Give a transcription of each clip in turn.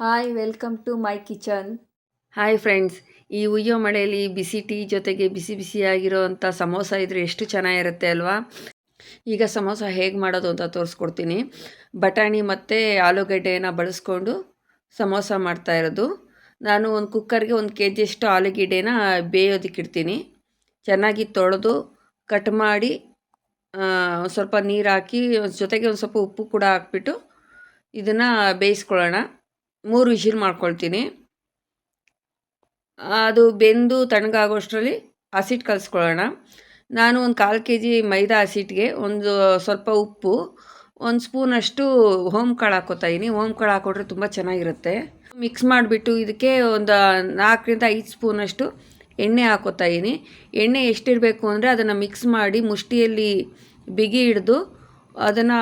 Hi welcome to my kitchen hi friends ಈ ಉಯ್ಯೋ ಮಳೆಯಲ್ಲಿ ಬಿಸಿ ಟೀ ಜೊತೆಗೆ ಬಿಸಿ ಬಿಸಿಯಾಗಿರೋಂಥ ಸಮೋಸ ಇದ್ರೆ ಎಷ್ಟು ಚೆನ್ನಾಗಿರುತ್ತೆ ಅಲ್ವಾ? ಈಗ ಸಮೋಸ ಹೇಗೆ ಮಾಡೋದು ಅಂತ ತೋರಿಸ್ಕೊಡ್ತೀನಿ. ಬಟಾಣಿ ಮತ್ತು ಆಲೂಗಡ್ಡೆಯನ್ನು ಬಳಸ್ಕೊಂಡು ಸಮೋಸ ಮಾಡ್ತಾ ಇರೋದು. ನಾನು ಒಂದು ಕುಕ್ಕರ್ಗೆ ಒಂದು ಕೆ ಜಿಯಷ್ಟು ಆಲೂಗೆಡ್ಡೆನ ಬೇಯೋದಕ್ಕಿಡ್ತೀನಿ ಚೆನ್ನಾಗಿ ತೊಳೆದು ಕಟ್ ಮಾಡಿ ಸ್ವಲ್ಪ ನೀರು ಹಾಕಿ, ಜೊತೆಗೆ ಒಂದು ಸ್ವಲ್ಪ ಉಪ್ಪು ಕೂಡ ಹಾಕ್ಬಿಟ್ಟು ಇದನ್ನು ಬೇಯಿಸ್ಕೊಳ್ಳೋಣ. ಮೂರು ವಿಶಿಲ್ ಮಾಡ್ಕೊಳ್ತೀನಿ. ಅದು ಬೆಂದು ತಣ್ಣಗಾಗೋಷ್ಟರಲ್ಲಿ ಹಸಿಟ್ಟು ಕಲಿಸ್ಕೊಳ್ಳೋಣ. ನಾನು ಒಂದು ಕಾಲು ಕೆ ಜಿ ಮೈದಾ ಹಸಿಟ್ಟಿಗೆ ಒಂದು ಸ್ವಲ್ಪ ಉಪ್ಪು, ಒಂದು ಸ್ಪೂನಷ್ಟು ಹೋಮ್ ಕಾಳು ಹಾಕೋತಾ ಇದ್ದೀನಿ ಹೋಮ್ ಕಾಳು ಹಾಕ್ಕೊಟ್ರೆ ತುಂಬ ಚೆನ್ನಾಗಿರುತ್ತೆ. ಮಿಕ್ಸ್ ಮಾಡಿಬಿಟ್ಟು ಇದಕ್ಕೆ ಒಂದು ನಾಲ್ಕರಿಂದ ಐದು ಸ್ಪೂನಷ್ಟು ಎಣ್ಣೆ ಹಾಕೋತಾ ಇದ್ದೀನಿ ಎಣ್ಣೆ ಎಷ್ಟಿರಬೇಕು ಅಂದರೆ ಅದನ್ನು ಮಿಕ್ಸ್ ಮಾಡಿ ಮುಷ್ಟಿಯಲ್ಲಿ ಬಿಗಿ ಹಿಡಿದು ಅದನ್ನು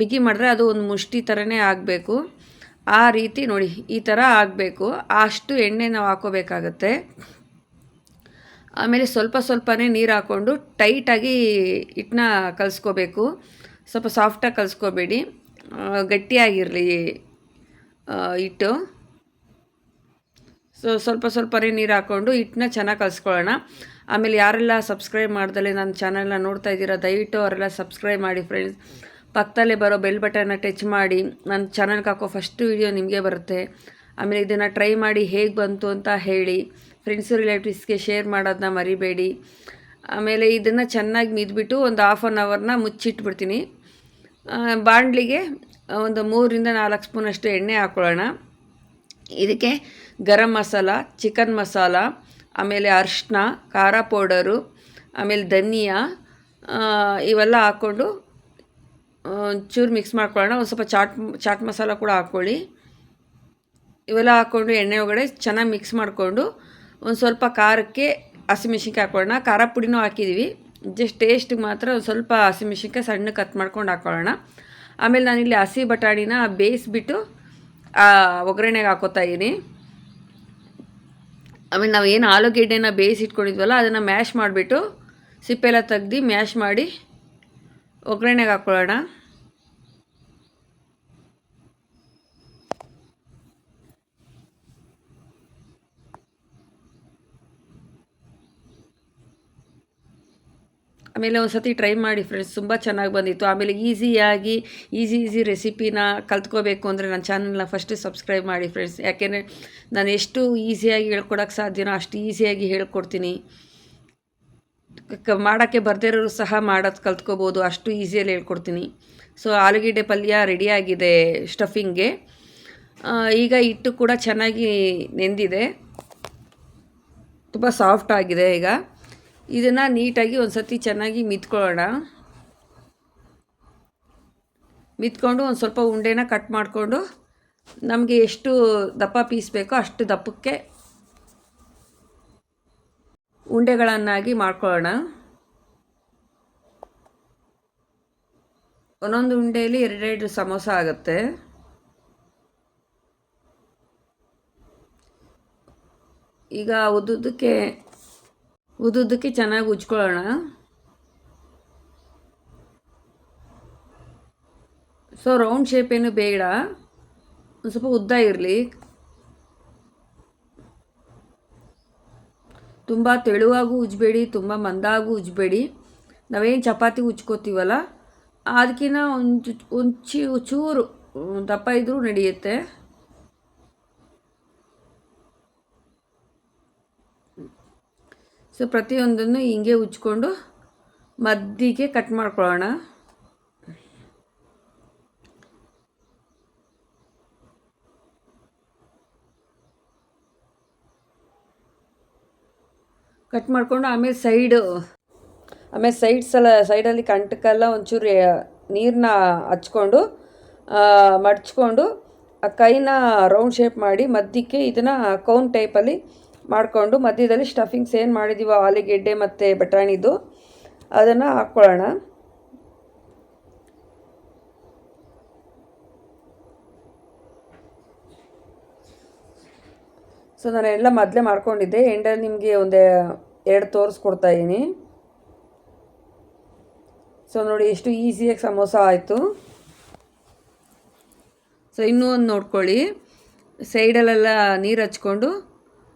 ಬಿಗಿ ಮಾಡಿದ್ರೆ ಅದು ಒಂದು ಮುಷ್ಟಿ ಥರನೇ ಆಗಬೇಕು. ಆ ರೀತಿ ನೋಡಿ, ಈ ಥರ ಆಗಬೇಕು. ಅಷ್ಟು ಎಣ್ಣೆ ನಾವು ಹಾಕೋಬೇಕಾಗತ್ತೆ. ಆಮೇಲೆ ಸ್ವಲ್ಪ ಸ್ವಲ್ಪನೇ ನೀರು ಹಾಕ್ಕೊಂಡು ಟೈಟಾಗಿ ಹಿಟ್ಟನ್ನ ಕಲಿಸ್ಕೋಬೇಕು. ಸ್ವಲ್ಪ ಸಾಫ್ಟಾಗಿ ಕಲಿಸ್ಕೋಬೇಡಿ. ಗಟ್ಟಿಯಾಗಿರಲಿ ಹಿಟ್ಟು. ಸೊ, ಸ್ವಲ್ಪ ಸ್ವಲ್ಪನೇ ನೀರು ಹಾಕ್ಕೊಂಡು ಹಿಟ್ಟನ್ನ ಚೆನ್ನಾಗಿ ಕಲಿಸ್ಕೊಳ್ಳೋಣ. ಆಮೇಲೆ ಯಾರೆಲ್ಲ ಸಬ್ಸ್ಕ್ರೈಬ್ ಮಾಡ್ದಲೆ ನನ್ನ ಚಾನಲ್ನ ನೋಡ್ತಾ ಇದ್ದೀರಾ, ದಯವಿಟ್ಟು ಅವರೆಲ್ಲ ಸಬ್ಸ್ಕ್ರೈಬ್ ಮಾಡಿ ಫ್ರೆಂಡ್ಸ್ ಪಕ್ಕದಲ್ಲೇ ಬರೋ ಬೆಲ್ ಬಟನ್ನ ಟಚ್ ಮಾಡಿ ನನ್ನ ಚಾನಲ್ಗೆ ಹಾಕೋ ಫಸ್ಟ್ ವೀಡಿಯೋ ನಿಮಗೆ ಬರುತ್ತೆ. ಆಮೇಲೆ ಇದನ್ನು ಟ್ರೈ ಮಾಡಿ ಹೇಗೆ ಬಂತು ಅಂತ ಹೇಳಿ ಫ್ರೆಂಡ್ಸು ರಿಲೇಟಿವ್ಸ್ಗೆ ಶೇರ್ ಮಾಡೋದನ್ನ ಮರಿಬೇಡಿ. ಆಮೇಲೆ ಇದನ್ನು ಚೆನ್ನಾಗಿ ಮಿದ್ಬಿಟ್ಟು ಒಂದು ಹಾಫ್ ಆನ್ ಅವರ್ನ ಮುಚ್ಚಿಟ್ಬಿಡ್ತೀನಿ. ಬಾಂಡ್ಲಿಗೆ ಒಂದು ಮೂರರಿಂದ ನಾಲ್ಕು ಸ್ಪೂನಷ್ಟು ಎಣ್ಣೆ ಹಾಕ್ಕೊಳ್ಳೋಣ ಇದಕ್ಕೆ ಗರಂ ಮಸಾಲ ಚಿಕನ್ ಮಸಾಲ, ಆಮೇಲೆ ಅರ್ಶಿನ, ಖಾರ ಪೌಡರು ಆಮೇಲೆ ಧನಿಯಾ ಇವೆಲ್ಲ ಹಾಕ್ಕೊಂಡು ಚೂರು ಮಿಕ್ಸ್ ಮಾಡ್ಕೊಳ್ಳೋಣ. ಒಂದು ಸ್ವಲ್ಪ ಚಾಟ್ ಚಾಟ್ ಮಸಾಲ ಕೂಡ ಹಾಕ್ಕೊಳ್ಳಿ ಇವೆಲ್ಲ ಹಾಕ್ಕೊಂಡು ಎಣ್ಣೆ ಒಳಗಡೆ ಚೆನ್ನಾಗಿ ಮಿಕ್ಸ್ ಮಾಡಿಕೊಂಡು ಒಂದು ಸ್ವಲ್ಪ ಖಾರಕ್ಕೆ ಹಸಿಮೆಣ್ಸಿನ್ಕಾಯಿ ಹಾಕ್ಕೊಳ್ಳೋಣ ಖಾರ ಪುಡಿನೂ ಹಾಕಿದ್ದೀವಿ ಜಸ್ಟ್ ಟೇಸ್ಟಿಗೆ ಮಾತ್ರ ಒಂದು ಸ್ವಲ್ಪ ಹಸಿಮೆಣ್ಸಿನ್ಕಾಯಿ ಸಣ್ಣ ಕಟ್ ಮಾಡ್ಕೊಂಡು ಹಾಕ್ಕೊಳ್ಳೋಣ ಆಮೇಲೆ ನಾನಿಲ್ಲಿ ಹಸಿ ಬಟಾಣಿನ ಬೇಯಿಸ್ಬಿಟ್ಟು ಒಗ್ಗರಣೆಗೆ ಹಾಕೋತಾ ಇದ್ದೀನಿ ಆಮೇಲೆ ನಾವು ಏನು ಆಲೂಗೆಡ್ಡೆನ ಬೇಯಿಸಿಟ್ಕೊಂಡಿದ್ವಲ್ಲ, ಅದನ್ನು ಮ್ಯಾಶ್ ಮಾಡಿಬಿಟ್ಟು ಸಿಪ್ಪೆಲ್ಲ ತೆಗ್ದು ಮ್ಯಾಶ್ ಮಾಡಿ ಒಗ್ಗರಣೆಗೆ ಹಾಕ್ಕೊಳ್ಳೋಣ ಆಮೇಲೆ ಒಂದು ಸತಿ ಟ್ರೈ ಮಾಡಿ ಫ್ರೆಂಡ್ಸ್ ತುಂಬ ಚೆನ್ನಾಗಿ ಬಂದಿತ್ತು. ಆಮೇಲೆ ಈಸಿಯಾಗಿ ಈಸಿ ಈಸಿ ರೆಸಿಪಿನ ಕಲ್ತ್ಕೋಬೇಕು ಅಂದರೆ ನನ್ನ ಚಾನಲ್ನ ಫಸ್ಟ್ ಸಬ್ಸ್ಕ್ರೈಬ್ ಮಾಡಿ ಫ್ರೆಂಡ್ಸ್ ಯಾಕೆಂದರೆ ನಾನು ಎಷ್ಟು ಈಸಿಯಾಗಿ ಹೇಳ್ಕೊಡೋಕ್ಕೆ ಸಾಧ್ಯನೋ ಅಷ್ಟು ಈಸಿಯಾಗಿ ಹೇಳ್ಕೊಡ್ತೀನಿ. ಮಾಡೋಕ್ಕೆ ಬರ್ದಿರೋರು ಸಹ ಮಾಡೋದು ಕಲ್ತ್ಕೋಬೋದು, ಅಷ್ಟು ಈಸಿಯಲ್ಲಿ ಹೇಳ್ಕೊಡ್ತೀನಿ. ಸೊ ಆಲೂಗೆಡ್ಡೆ ಪಲ್ಯ ರೆಡಿಯಾಗಿದೆ ಸ್ಟಫಿಂಗ್ಗೆ ಈಗ ಹಿಟ್ಟು ಕೂಡ ಚೆನ್ನಾಗಿ ನೆಂದಿದೆ. ತುಂಬ ಸಾಫ್ಟ್ ಆಗಿದೆ ಈಗ. ಇದನ್ನು ನೀಟಾಗಿ ಒಂದು ಸತಿ ಚೆನ್ನಾಗಿ ಮಿತ್ಕೊಳ್ಳೋಣ. ಮಿತ್ಕೊಂಡು ಒಂದು ಸ್ವಲ್ಪ ಉಂಡೆನ ಕಟ್ ಮಾಡಿಕೊಂಡು ನಮಗೆ ಎಷ್ಟು ದಪ್ಪ ಪೀಸ್ ಬೇಕೋ ಅಷ್ಟು ದಪ್ಪಕ್ಕೆ ಉಂಡೆಗಳನ್ನಾಗಿ ಮಾಡ್ಕೊಳ್ಳೋಣ. ಒಂದೊಂದು ಉಂಡೆಯಲ್ಲಿ ಎರಡೆರಡು ಸಮೋಸ ಆಗುತ್ತೆ. ಈಗ ಉದ್ದುದಕ್ಕೆ ಉದ್ದುದಕ್ಕೆ ಚೆನ್ನಾಗಿ ಉಜ್ಕೊಳ್ಳೋಣ. ಸೊ ರೌಂಡ್ ಶೇಪ್ ಏನು ಬೇಡ. ಒಂದು ಸ್ವಲ್ಪ ಉದ್ದ ಇರಲಿ. ತುಂಬ ತೆಳುವಾಗೂ ಉಜ್ಬೇಡಿ, ತುಂಬ ಮಂದಾಗೂ ಉಜ್ಬೇಡಿ. ನಾವೇನು ಚಪಾತಿ ಉಜ್ಕೋತೀವಲ್ಲ? ಅದಕ್ಕಿಂತ ಒಂದು ಒಂದು ಚೂರು ದಪ್ಪ ಇದ್ದರೂ ನಡೆಯುತ್ತೆ. ಸೊ ಪ್ರತಿಯೊಂದನ್ನು ಹಿಂಗೆ ಉಜ್ಕೊಂಡು ಮದ್ದಿಗೆ ಕಟ್ ಮಾಡ್ಕೊಳ್ಳೋಣ. ಕಟ್ ಮಾಡಿಕೊಂಡು ಆಮೇಲೆ ಸೈಡು, ಆಮೇಲೆ ಸೈಡ್ಸ್ ಎಲ್ಲ ಸೈಡಲ್ಲಿ ಕಂಟಕ್ಕೆಲ್ಲ ಒಂಚೂರು ನೀರನ್ನ ಹಚ್ಕೊಂಡು ಮಡ್ಚ್ಕೊಂಡು, ಆ ಕೈನ ರೌಂಡ್ ಶೇಪ್ ಮಾಡಿ ಮಧ್ಯಕ್ಕೆ ಇದನ್ನು ಕೌನ್ ಟೈಪಲ್ಲಿ ಮಾಡಿಕೊಂಡು ಮಧ್ಯದಲ್ಲಿ ಸ್ಟಫಿಂಗ್ಸ್ ಏನು ಮಾಡಿದ್ದೀವೋ ಆಲೂಗೆಡ್ಡೆ ಮತ್ತು ಬಟಾಣಿದು, ಅದನ್ನು ಹಾಕ್ಕೊಳ್ಳೋಣ. ಸೊ ನಾನು ಮೊದಲೇ ಮಾಡ್ಕೊಂಡಿದ್ದೆ. ಎಂಡಲ್ಲಿ ನಿಮಗೆ ಒಂದು ಎರಡು ತೋರಿಸ್ಕೊಡ್ತಾ ಇದ್ದೀನಿ. ಸೊ ನೋಡಿ, ಎಷ್ಟು ಈಸಿಯಾಗಿ ಸಮೋಸ ಆಯಿತು. ಸೊ ಇನ್ನೂ ಒಂದು ನೋಡ್ಕೊಳ್ಳಿ. ಸೈಡಲ್ಲೆಲ್ಲ ನೀರು ಹಚ್ಕೊಂಡು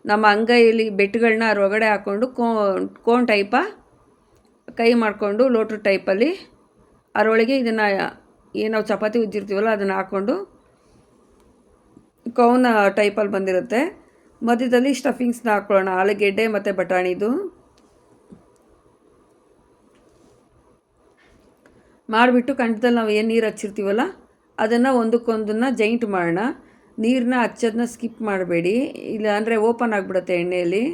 ನಮ್ಮ ಅಂಗೈಯಲ್ಲಿ ಬೆಟ್ಟುಗಳನ್ನ ಅದ್ರೊಳಗಡೆ ಹಾಕ್ಕೊಂಡು ಕೋನ್ ಕೋನ್ ಟೈಪ ಕೈ ಮಾಡಿಕೊಂಡು ಲೋಟ್ರ್ ಟೈಪಲ್ಲಿ ಅದರೊಳಗೆ ಇದನ್ನು ಏನು ನಾವು ಚಪಾತಿ ಉಜ್ಜಿರ್ತೀವಲ್ಲ, ಅದನ್ನು ಹಾಕ್ಕೊಂಡು ಕೌನ ಟೈಪಲ್ಲಿ ಬಂದಿರುತ್ತೆ. ಮಧ್ಯದಲ್ಲಿ ಸ್ಟಫಿಂಗ್ಸ್ನ ಹಾಕ್ಕೊಳ್ಳೋಣ ಆಲೂಗೆಡ್ಡೆ ಮತ್ತು ಬಟಾಣಿದು ಮಾಡಿಬಿಟ್ಟು ಕಂಠದಲ್ಲಿ ನಾವು ಏನು ನೀರು ಹಚ್ಚಿರ್ತೀವಲ್ಲ, ಅದನ್ನು ಒಂದಕ್ಕೊಂದನ್ನು ಜೈಂಟ್ ಮಾಡೋಣ. ನೀರನ್ನ ಹಚ್ಚೋದನ್ನ ಸ್ಕಿಪ್ ಮಾಡಬೇಡಿ. ಇಲ್ಲ ಅಂದರೆ ಓಪನ್ ಆಗಿಬಿಡುತ್ತೆ ಎಣ್ಣೆಯಲ್ಲಿ.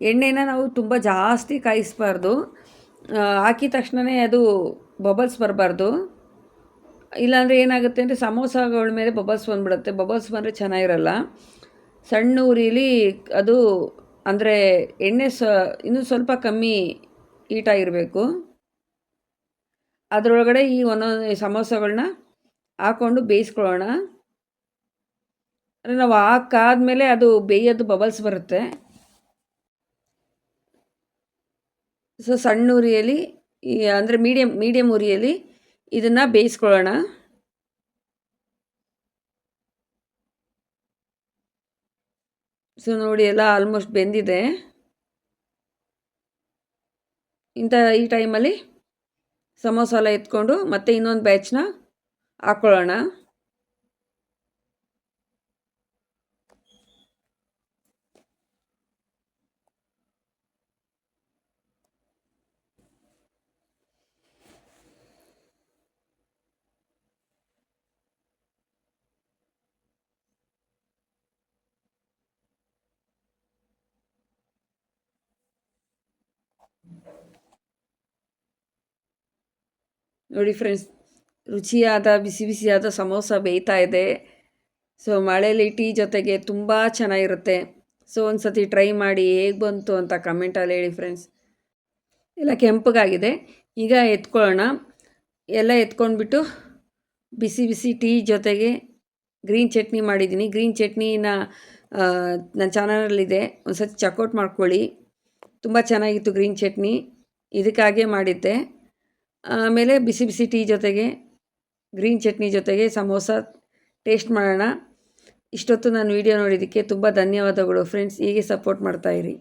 ಎಣ್ಣೆನ ನಾವು ತುಂಬ ಜಾಸ್ತಿ ಕಾಯಿಸ್ಬಾರ್ದು. ಹಾಕಿದ ತಕ್ಷಣವೇ ಅದು ಬಬಲ್ಸ್ ಬರಬಾರ್ದು. ಇಲ್ಲಾಂದರೆ ಏನಾಗುತ್ತೆ ಅಂದರೆ ಸಮೋಸಗಳ ಮೇಲೆ ಬಬಲ್ಸ್ ಬಂದುಬಿಡುತ್ತೆ. ಬಬಲ್ಸ್ ಬಂದರೆ ಚೆನ್ನಾಗಿರಲ್ಲ. ಸಣ್ಣ ಉರಿಲಿ ಅದು ಅಂದರೆ ಎಣ್ಣೆ ಸ, ಇನ್ನೂ ಸ್ವಲ್ಪ ಕಮ್ಮಿ ಹೀಟಾಗಿರಬೇಕು ಅದರೊಳಗಡೆ ಈ ಒಂದೊಂದು ಸಮೋಸಗಳನ್ನ ಹಾಕ್ಕೊಂಡು ಬೇಯಿಸ್ಕೊಳ್ಳೋಣ. ಅಂದರೆ ನಾವು ಹಾಕಾದ್ಮೇಲೆ ಅದು ಬೇಯೋದು ಬಬಲ್ಸ್ ಬರುತ್ತೆ. ಸೊ ಸಣ್ಣ ಉರಿಯಲ್ಲಿ ಈ ಅಂದರೆ ಮೀಡಿಯಮ್ ಮೀಡಿಯಮ್ ಉರಿಯಲ್ಲಿ ಇದನ್ನು ಬೇಯಿಸ್ಕೊಳ್ಳೋಣ. ಸೊ ನೋಡಿ ಎಲ್ಲ ಆಲ್ಮೋಸ್ಟ್ ಬೆಂದಿದೆ. ಇಂಥ ಈ ಟೈಮಲ್ಲಿ ಸಮೋಸ ಎಲ್ಲ ಎತ್ಕೊಂಡು ಮತ್ತೆ ಇನ್ನೊಂದು ಬ್ಯಾಚ್ನ ಹಾಕ್ಕೊಳ್ಳೋಣ ನೋಡಿ ಫ್ರೆಂಡ್ಸ್ ರುಚಿಯಾದ, ಬಿಸಿ ಬಿಸಿಯಾದ ಸಮೋಸ ಬೇಯ್ತಾ ಇದೆ. ಸೊ ಮಳೇಲಿ ಟೀ ಜೊತೆಗೆ ತುಂಬ ಚೆನ್ನಾಗಿರುತ್ತೆ. ಸೊ ಒಂದು ಸತಿ ಟ್ರೈ ಮಾಡಿ ಹೇಗೆ ಬಂತು ಅಂತ ಕಮೆಂಟಲ್ಲಿ ಹೇಳಿ ಫ್ರೆಂಡ್ಸ್ ಎಲ್ಲ ಕೆಂಪಗಾಗಿದೆ. ಈಗ ಎತ್ಕೊಳ್ಳೋಣ. ಎಲ್ಲ ಎತ್ಕೊಂಡ್ಬಿಟ್ಟು ಬಿಸಿ ಬಿಸಿ ಟೀ ಜೊತೆಗೆ ಗ್ರೀನ್ ಚಟ್ನಿ ಮಾಡಿದ್ದೀನಿ. ಗ್ರೀನ್ ಚಟ್ನಿನ ನನ್ನ ಚಾನಲಲ್ಲಿದೆ ಒಂದು ಸತಿ ಚೆಕ್ಔಟ್ ಮಾಡ್ಕೊಳ್ಳಿ. ತುಂಬ ಚೆನ್ನಾಗಿತ್ತು ಗ್ರೀನ್ ಚಟ್ನಿ. ಇದಕ್ಕಾಗೇ ಮಾಡಿದ್ದೆ. ಆಮೇಲೆ ಬಿಸಿ ಬಿಸಿ ಟೀ ಜೊತೆಗೆ, ಗ್ರೀನ್ ಚಟ್ನಿ ಜೊತೆಗೆ ಸಮೋಸ ಟೇಸ್ಟ್ ಮಾಡೋಣ. ಇಷ್ಟೊತ್ತು ನಾನು ವೀಡಿಯೋ ನೋಡಿದ್ದಕ್ಕೆ ತುಂಬ ಧನ್ಯವಾದಗಳು ಫ್ರೆಂಡ್ಸ್. ಹೀಗೆ ಸಪೋರ್ಟ್ ಮಾಡ್ತಾಯಿರಿ